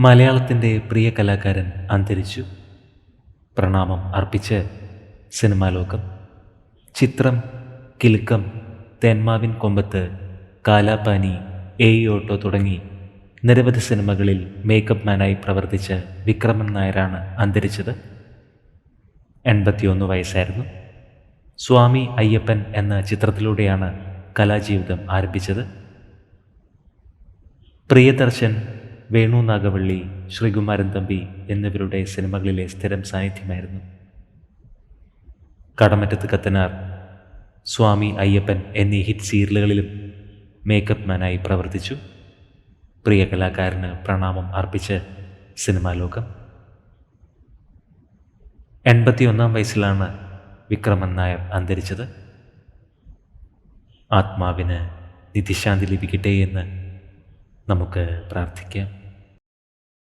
മലയാളത്തിന്റെ പ്രിയ കലാകാരൻ അന്തരിച്ചു. പ്രണാമം അർപ്പിച്ച് സിനിമാലോകം ചിത്രം കിലുക്കം തേന്മാവിൻ കൊമ്പത്ത് കാലാപാനി എ ഓട്ടോ തുടങ്ങി നിരവധി സിനിമകളിൽ മേക്കപ്പ് മാനായി പ്രവർത്തിച്ച വിക്രമൻ നായരാണ് അന്തരിച്ചത്. എൺപത്തിയൊന്ന് വയസ്സായിരുന്നു. സ്വാമി അയ്യപ്പൻ എന്ന ചിത്രത്തിലൂടെയാണ് കലാജീവിതം ആരംഭിച്ചത്. പ്രിയദർശൻ വേണു നാഗവള്ളി ശ്രീകുമാരൻ തമ്പി എന്നിവരുടെ സിനിമകളിലെ സ്ഥിരം സാന്നിധ്യമായിരുന്നു. കടമറ്റത്ത് കത്തനാർ സ്വാമി അയ്യപ്പൻ എന്നീ ഹിറ്റ് സീരിയലുകളിലും മേക്കപ്പ് മാനായി പ്രവർത്തിച്ചു. പ്രിയ കലാകാരന് പ്രണാമം അർപ്പിച്ച് സിനിമാ ലോകം. എൺപത്തിയൊന്നാം വയസ്സിലാണ് വിക്രമൻ നായർ അന്തരിച്ചത്. ആത്മാവിന് നിധിശാന്തി ലഭിക്കട്ടെ എന്ന് നമുക്ക് പ്രാർത്ഥിക്കാം.